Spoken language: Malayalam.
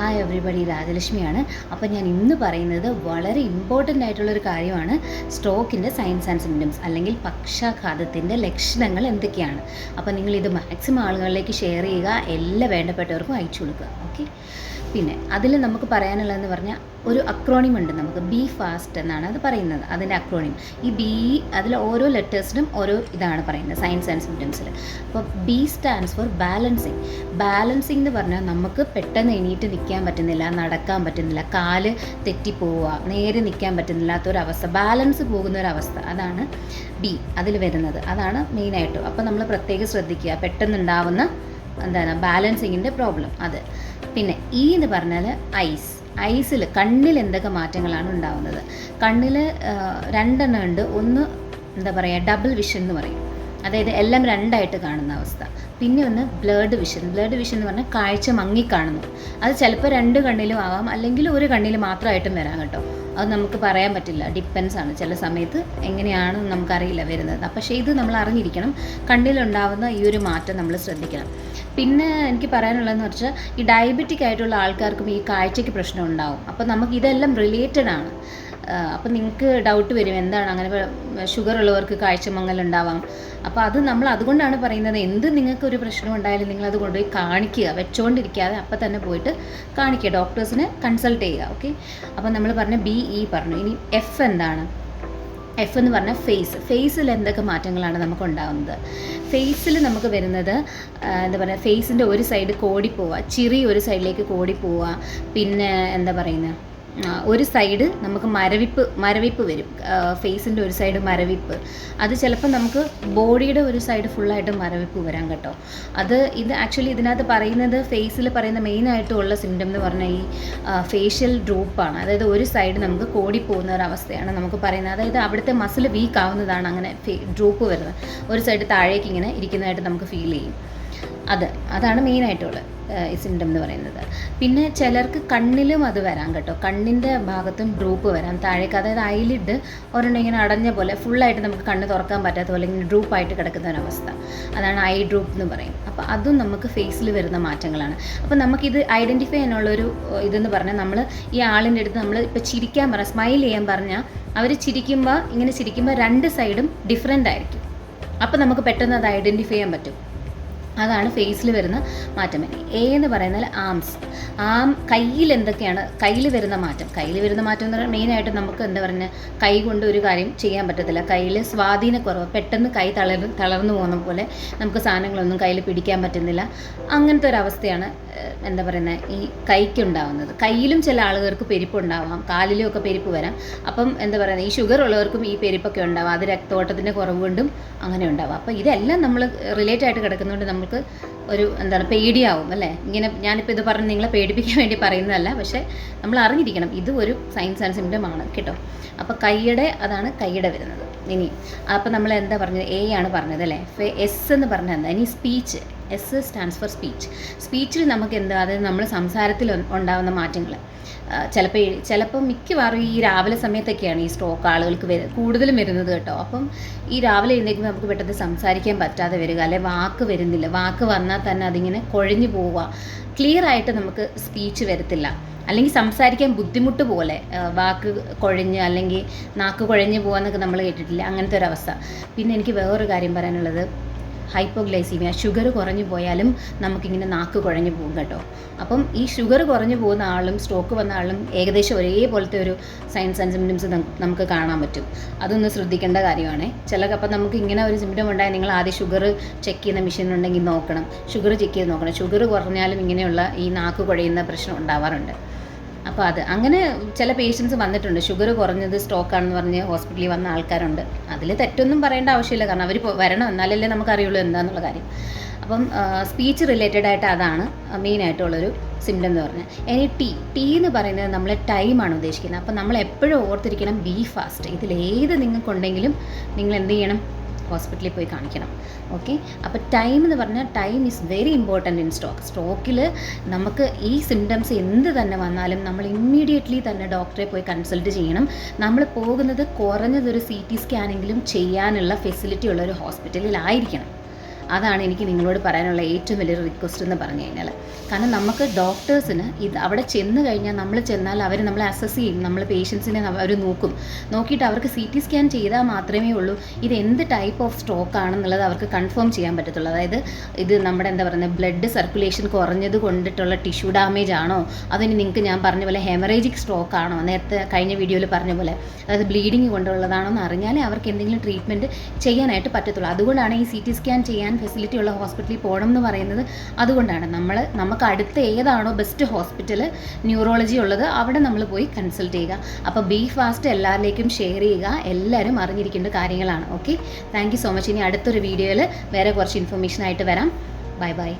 Hi everybody രാജലക്ഷ്മിയാണ്. അപ്പോൾ ഞാൻ ഇന്ന് പറയുന്നത് വളരെ ഇമ്പോർട്ടന്റ് ആയിട്ടുള്ളൊരു കാര്യമാണ്. സ്ട്രോക്കിന്റെ സയൻസ് ആൻഡ് സിംറ്റംസ് അല്ലെങ്കിൽ പക്ഷാഘാതത്തിന്റെ ലക്ഷണങ്ങൾ എന്തൊക്കെയാണ്? അപ്പോൾ നിങ്ങൾ ഇത് മാക്സിമം ആളുകളിലേക്ക് ഷെയർ ചെയ്യുക. എല്ലാ വേണ്ടപ്പെട്ടവർക്കും അയച്ചു കൊടുക്കുക. ഓക്കെ പിന്നെ അതിൽ നമുക്ക് പറയാനുള്ളതെന്ന് പറഞ്ഞാൽ ഒരു അക്രോണിം ഉണ്ട് നമുക്ക് ബി ഫാസ്റ്റ് എന്നാണ് അത് പറയുന്നത്. അതിന്റെ അക്രോണിം ഈ ബി അതിൽ ഓരോ ലെറ്റേഴ്സിനും ഓരോ ഇതാണ് പറയുന്നത് സയൻസ് ആൻഡ് സിംറ്റംസിൽ അപ്പോൾ B stands for balancing balancing എന്ന് പറഞ്ഞാൽ നമുക്ക് പെട്ടെന്ന് എണീറ്റ് നിൽക്കാൻ പറ്റുന്നില്ല നടക്കാൻ പറ്റുന്നില്ല കാൽ തെറ്റിപ്പോവുക നേരെ നിൽക്കാൻ പറ്റുന്നില്ലാത്തൊരവസ്ഥ ബാലൻസ് പോകുന്ന ഒരവസ്ഥ അതാണ് ബി അതിൽ വരുന്നത്. അതാണ് മെയിനായിട്ടും അപ്പോൾ നമ്മൾ പ്രത്യേകം ശ്രദ്ധിക്കുക പെട്ടെന്നുണ്ടാവുന്ന എന്താണ്? ബാലൻസിങ്ങിന്റെ പ്രോബ്ലം അത്. പിന്നെ ഇ എന്ന് പറഞ്ഞാൽ ഐസ് ഐസിൽ കണ്ണിൽ എന്തൊക്കെ മാറ്റങ്ങളാണ് ഉണ്ടാവുന്നത്? കണ്ണിൽ രണ്ടെണ്ണം ഉണ്ട്. ഒന്ന് എന്താ പറയുക ഡബിൾ വിഷൻ എന്ന് പറയും. അതായത് എല്ലാം രണ്ടായിട്ട് കാണുന്ന അവസ്ഥ. പിന്നെ ഒന്ന് ബ്ലേഡ് വിഷൻ ബ്ലേഡ് വിഷൻ എന്ന് പറഞ്ഞാൽ കാഴ്ച മങ്ങി കാണുന്നത് അത് ചിലപ്പോൾ രണ്ട് കണ്ണിലും ആവാം അല്ലെങ്കിൽ ഒരു കണ്ണിൽ മാത്രമായിട്ടും വരാം കേട്ടോ. അത് നമുക്ക് പറയാൻ പറ്റില്ല. ഡിപ്പെൻസ് ആണ്. ചില സമയത്ത് എങ്ങനെയാണെന്ന് നമുക്കറിയില്ല വരുന്നത്. പക്ഷേ ഇത് നമ്മൾ അറിഞ്ഞിരിക്കണം. കണ്ണിലുണ്ടാവുന്ന ഈ ഒരു മാറ്റം നമ്മൾ ശ്രദ്ധിക്കണം. പിന്നെ എനിക്ക് പറയാനുള്ളതെന്ന് വെച്ചാൽ ഈ ഡയബറ്റിക് ആയിട്ടുള്ള ആൾക്കാർക്കും ഈ കാഴ്ചയ്ക്ക് പ്രശ്നം ഉണ്ടാവും. അപ്പോൾ നമുക്ക് ഇതെല്ലാം റിലേറ്റഡ് ആണ്. അപ്പോൾ നിങ്ങൾക്ക് ഡൗട്ട് വരും. എന്താണ് അങ്ങനെ ഷുഗർ ഉള്ളവർക്ക് കാഴ്ചമങ്ങൽ ഉണ്ടാവാം. അപ്പോൾ അത് നമ്മൾ അതുകൊണ്ടാണ് പറയുന്നത്. എന്ത് നിങ്ങൾക്ക് ഒരു പ്രശ്നം ഉണ്ടായാലും നിങ്ങൾ അത് കൊണ്ടുപോയി കാണിക്കുക. വെച്ചുകൊണ്ടിരിക്കാതെ അപ്പം തന്നെ പോയിട്ട് കാണിക്കുക. ഡോക്ടേഴ്സിനെ കൺസൾട്ട് ചെയ്യുക. ഓക്കെ അപ്പോൾ നമ്മൾ പറഞ്ഞ ബി ഇ പറഞ്ഞു. ഇനി എഫ് എന്താണ്? എഫ് എന്ന് പറഞ്ഞാൽ ഫേസ് ഫേസിൽ എന്തൊക്കെ മാറ്റങ്ങളാണ് നമുക്ക് ഉണ്ടാകുന്നത് ഫേസിൽ നമുക്ക് വരുന്നത് എന്താ പറയുക ഫേസിന്റെ ഒരു സൈഡ് കോടിപ്പോവുക. ചിറി ഒരു സൈഡിലേക്ക് കോടിപ്പോവുക. പിന്നെ എന്താ പറയുന്നത്? ഒരു സൈഡ് നമുക്ക് മരവിപ്പ് മരവിപ്പ് വരും. ഫേസിന്റെ ഒരു സൈഡ് മരവിപ്പ്. അത് ചിലപ്പോൾ നമുക്ക് ബോഡിയുടെ ഒരു സൈഡ് ഫുള്ളായിട്ട് മരവിപ്പ് വരാം കേട്ടോ. അത് ഇത് ആക്ച്വലി ഇതിനകത്ത് പറയുന്നത് ഫേസിൽ പറയുന്ന മെയിനായിട്ടുള്ള സിംറ്റം എന്ന് പറഞ്ഞാൽ ഈ ഫേഷ്യൽ ഡ്രോപ്പാണ് അതായത് ഒരു സൈഡ് നമുക്ക് കോടിപ്പോകുന്ന ഒരു അവസ്ഥയാണ് നമുക്ക് പറയുന്നത്. അതായത് അവിടുത്തെ മസിൽ വീക്ക് ആവുന്നതാണ് അങ്ങനെ ഡ്രോപ്പ് വരുന്നത്. ഒരു സൈഡ് താഴേക്ക് ഇങ്ങനെ ഇരിക്കുന്നതായിട്ട് നമുക്ക് ഫീൽ ചെയ്യും. അത് അതാണ് മെയിനായിട്ടുള്ളത് ഈ സിംറ്റം എന്ന് പറയുന്നത്. പിന്നെ ചിലർക്ക് കണ്ണിലും അത് വരാം കേട്ടോ. കണ്ണിന്റെ ഭാഗത്തും ഡ്രൂപ്പ് വരാം. താഴേക്ക് അതായത് ഐലിഡ് ഒരെണ്ണം ഇങ്ങനെ അടഞ്ഞ പോലെ ഫുള്ളായിട്ട് നമുക്ക് കണ്ണ് തുറക്കാൻ പറ്റാത്ത പോലെ ഇങ്ങനെ ഡ്രൂപ്പായിട്ട് കിടക്കുന്ന ഒരവസ്ഥ. അതാണ് ഐ ഡ്രൂപ്പ് എന്ന് പറയും. അപ്പോൾ അതും നമുക്ക് ഫേസിൽ വരുന്ന മാറ്റങ്ങളാണ്. അപ്പോൾ നമുക്കിത് ഐഡന്റിഫൈ ചെയ്യാനുള്ളൊരു ഇതെന്ന് പറഞ്ഞാൽ നമ്മൾ ഈ ആളിന്റെ അടുത്ത് നമ്മൾ ഇപ്പോൾ ചിരിക്കാൻ പറഞ്ഞാൽ സ്മൈൽ ചെയ്യാൻ പറഞ്ഞാൽ അവർ ചിരിക്കുമ്പോൾ ഇങ്ങനെ ചിരിക്കുമ്പോൾ രണ്ട് സൈഡും ഡിഫറെന്റ് ആയിരിക്കും. അപ്പോൾ നമുക്ക് പെട്ടെന്ന് അത് ഐഡന്റിഫൈ ചെയ്യാൻ പറ്റും. അതാണ് ഫേസിൽ വരുന്ന മാറ്റം. എ എന്ന് പറയുന്നത് ആംസ് ആം കയ്യിൽ എന്തൊക്കെയാണ്? കയ്യിൽ വരുന്ന മാറ്റം. കയ്യിൽ വരുന്ന മാറ്റം എന്ന് പറഞ്ഞാൽ മെയിനായിട്ട് നമുക്ക് എന്താ പറയുക കൈ കൊണ്ട് ഒരു കാര്യം ചെയ്യാൻ പറ്റത്തില്ല. കയ്യിൽ സ്വാധീനക്കുറവ് പെട്ടെന്ന് കൈ തളർ തളർന്നു പോകുന്ന പോലെ നമുക്ക് സാധനങ്ങളൊന്നും കയ്യിൽ പിടിക്കാൻ പറ്റുന്നില്ല. അങ്ങനത്തെ ഒരു അവസ്ഥയാണ് എന്താ പറയുന്നത് ഈ കൈക്കുണ്ടാവുന്നത്. കയ്യിലും ചില ആളുകൾക്ക് പെരിപ്പ് ഉണ്ടാവാം കാലിലും ഒക്കെ പെരിപ്പ് വരാം. അപ്പം എന്താ പറയുന്നത് ഈ ഷുഗർ ഉള്ളവർക്കും ഈ പെരിപ്പൊക്കെ ഉണ്ടാവാം അത് രക്തോട്ടത്തിന്റെ കുറവ് കൊണ്ടും അങ്ങനെ ഉണ്ടാവാം. അപ്പോൾ ഇതെല്ലാം നമ്മൾ റിലേറ്റ് ആയിട്ട് കിടക്കുന്നതുകൊണ്ട് നമുക്ക് ഒരു എന്താണ് പേടിയാവും അല്ലേ? ഇങ്ങനെ ഞാനിപ്പോൾ ഇത് പറഞ്ഞ് നിങ്ങളെ പേടിപ്പിക്കാൻ വേണ്ടി പറയുന്നതല്ല പക്ഷേ നമ്മൾ അറിഞ്ഞിരിക്കണം ഇത് ഒരു സയൻസ് ആൻഡ് സിംറ്റം ആണ് കേട്ടോ. അപ്പോൾ കൈയുടെ അതാണ് കൈയുടെ വരുന്നത്. ഇനി അപ്പോൾ നമ്മൾ എന്താ പറഞ്ഞത് എ ആണ് പറഞ്ഞത് അല്ലേ? എസ് എന്ന് പറഞ്ഞാൽ എന്താ? ഇനി speech S stands for speech സ്പീച്ചിൽ നമുക്ക് എന്താ അതായത് നമ്മൾ സംസാരത്തിൽ ഉണ്ടാകുന്ന മാറ്റങ്ങൾ ചിലപ്പോൾ ചിലപ്പോൾ മിക്കവാറും ഈ രാവിലെ സമയത്തൊക്കെയാണ് ഈ സ്ട്രോക്ക് ആളുകൾക്ക് വരുന്നത് കൂടുതലും വരുന്നത് കേട്ടോ. അപ്പം ഈ രാവിലെ എഴുന്നേൽക്കുമ്പോൾ നമുക്ക് പെട്ടെന്ന് സംസാരിക്കാൻ പറ്റാതെ വരിക അല്ലെ വാക്ക് വരുന്നില്ല. വാക്ക് വന്നാൽ തന്നെ അതിങ്ങനെ കുഴഞ്ഞു പോവുക. ക്ലിയർ ആയിട്ട് നമുക്ക് സ്പീച്ച് വരത്തില്ല. അല്ലെങ്കിൽ സംസാരിക്കാൻ ബുദ്ധിമുട്ട് പോലെ വാക്ക് കുഴഞ്ഞ് അല്ലെങ്കിൽ നാക്ക് കുഴഞ്ഞു പോകാന്നൊക്കെ നമ്മൾ കേട്ടിട്ടില്ല? അങ്ങനത്തെ ഒരു അവസ്ഥ. പിന്നെ എനിക്ക് വേറൊരു കാര്യം പറയാനുള്ളത്. ഹൈപ്പോഗ്ലൈസീമിയ ഷുഗർ കുറഞ്ഞു പോയാലും നമുക്കിങ്ങനെ നാക്ക് കുഴഞ്ഞു പോകും കേട്ടോ. അപ്പം ഈ ഷുഗർ കുറഞ്ഞു പോകുന്ന ആളും സ്ട്രോക്ക് വന്ന ആളും ഏകദേശം ഒരേപോലത്തെ ഒരു സയൻസ് ആൻഡ് സിംറ്റംസ് നമുക്ക് കാണാൻ പറ്റും. അതൊന്ന് ശ്രദ്ധിക്കേണ്ട കാര്യമാണ്. ചില അപ്പം നമുക്ക് ഇങ്ങനെ ഒരു സിംറ്റം ഉണ്ടായാൽ നിങ്ങൾ ആദ്യം ഷുഗർ ചെക്ക് ചെയ്യുന്ന മെഷീൻ ഉണ്ടെങ്കിൽ നോക്കണം. ഷുഗർ ചെക്ക് ചെയ്ത് നോക്കണം. ഷുഗർ കുറഞ്ഞാലും ഇങ്ങനെയുള്ള ഈ നാക്ക് കുഴയുന്ന പ്രശ്നം ഉണ്ടാവാറുണ്ട്. അപ്പോൾ അത് അങ്ങനെ ചില പേഷ്യൻസ് വന്നിട്ടുണ്ട്. ഷുഗർ കുറഞ്ഞത് സ്റ്റോക്കാണെന്ന് പറഞ്ഞ് ഹോസ്പിറ്റലിൽ വന്ന ആൾക്കാരുണ്ട്. അതിൽ തെറ്റൊന്നും പറയേണ്ട ആവശ്യമില്ല. കാരണം അവർ വരണം. എന്നാലല്ലേ നമുക്കറിയുള്ളൂ എന്താണെന്നുള്ള കാര്യം. അപ്പം സ്പീച്ച് റിലേറ്റഡ് ആയിട്ട് അതാണ് മെയിനായിട്ടുള്ളൊരു സിംറ്റം എന്ന് പറഞ്ഞാൽ. ഇനി ടീ ടീ എന്ന് പറയുന്നത് നമ്മൾ ടൈമാണ് ഉദ്ദേശിക്കുന്നത്. അപ്പം നമ്മൾ എപ്പോഴും ഓർത്തിരിക്കണം ബി ഫാസ്റ്റ് ഇതിലേത് നിങ്ങൾക്കുണ്ടെങ്കിലും നിങ്ങൾ എന്ത് ചെയ്യണം? ഹോസ്പിറ്റലിൽ പോയി കാണിക്കണം. ഓക്കെ? അപ്പോൾ ടൈം എന്ന് പറഞ്ഞാൽ time is very important in stock. സ്റ്റോക്കിൽ നമുക്ക് ഈ സിംറ്റംസ് എന്ത് തന്നെ വന്നാലും നമ്മൾ ഇമ്മീഡിയറ്റ്ലി തന്നെ ഡോക്ടറെ പോയി കൺസൾട്ട് ചെയ്യണം. നമ്മൾ പോകുന്നത് കുറഞ്ഞതൊരു സി ടി സ്കാനെങ്കിലും ചെയ്യാനുള്ള ഫെസിലിറ്റി ഉള്ള ഒരു ഹോസ്പിറ്റലിലായിരിക്കണം അതാണ് എനിക്ക് നിങ്ങളോട് പറയാനുള്ള ഏറ്റവും വലിയൊരു റിക്വസ്റ്റ് എന്ന് പറഞ്ഞു കഴിഞ്ഞാൽ. കാരണം നമുക്ക് ഡോക്ടേഴ്സിന് ഇത് അവിടെ ചെന്ന് കഴിഞ്ഞാൽ നമ്മൾ ചെന്നാൽ അവർ നമ്മളെ അസസ് ചെയ്യും നമ്മൾ പേഷ്യൻസിനെ അവർ നോക്കും. നോക്കിയിട്ട് അവർക്ക് സി ടി സ്കാൻ ചെയ്താൽ മാത്രമേ ഉള്ളൂ. ഇത് എന്ത് ടൈപ്പ് ഓഫ് സ്ട്രോക്ക് ആണെന്നുള്ളത് അവർക്ക് കൺഫേം ചെയ്യാൻ പറ്റത്തുള്ളൂ. അതായത് ഇത് നമ്മുടെ എന്താ പറയുന്നത് ബ്ലഡ് സർക്കുലേഷൻ കുറഞ്ഞത് കൊണ്ടിട്ടുള്ള ടിഷ്യൂ ഡാമേജ് ആണോ? അതിന് നിങ്ങൾക്ക് ഞാൻ പറഞ്ഞ പോലെ ഹെമറേജിക് സ്ട്രോക്ക് ആണോ? നേരത്തെ കഴിഞ്ഞ വീഡിയോയിൽ പറഞ്ഞ പോലെ. അതായത് ബ്ലീഡിങ് കൊണ്ടുള്ളതാണോ എന്ന് അറിഞ്ഞാലേ അവർക്ക് എന്തെങ്കിലും ട്രീറ്റ്മെന്റ് ചെയ്യാനായിട്ട് പറ്റത്തുള്ളൂ. അതുകൊണ്ടാണ് ഈ സി ടി സ്കാൻ ചെയ്യാൻ ഫെസിലിറ്റി ഉള്ള ഹോസ്പിറ്റലിൽ പോകണം എന്ന് പറയുന്നത് അതുകൊണ്ടാണ്. നമ്മൾ നമുക്ക് അടുത്ത് ഏതാണോ ബെസ്റ്റ് ഹോസ്പിറ്റൽ ന്യൂറോളജി ഉള്ളത് അവിടെ നമ്മൾ പോയി കൺസൾട്ട് ചെയ്യുക. അപ്പോൾ ബി ഫാസ്റ്റ് എല്ലാവരിലേക്കും ഷെയർ ചെയ്യുക. എല്ലാവരും അറിഞ്ഞിരിക്കേണ്ട കാര്യങ്ങളാണ്. ഓക്കെ താങ്ക് സോ മച്ച് ഇനി അടുത്തൊരു വീഡിയോയിൽ വേറെ കുറച്ച് ഇൻഫർമേഷൻ ആയിട്ട് വരാം. Bye bye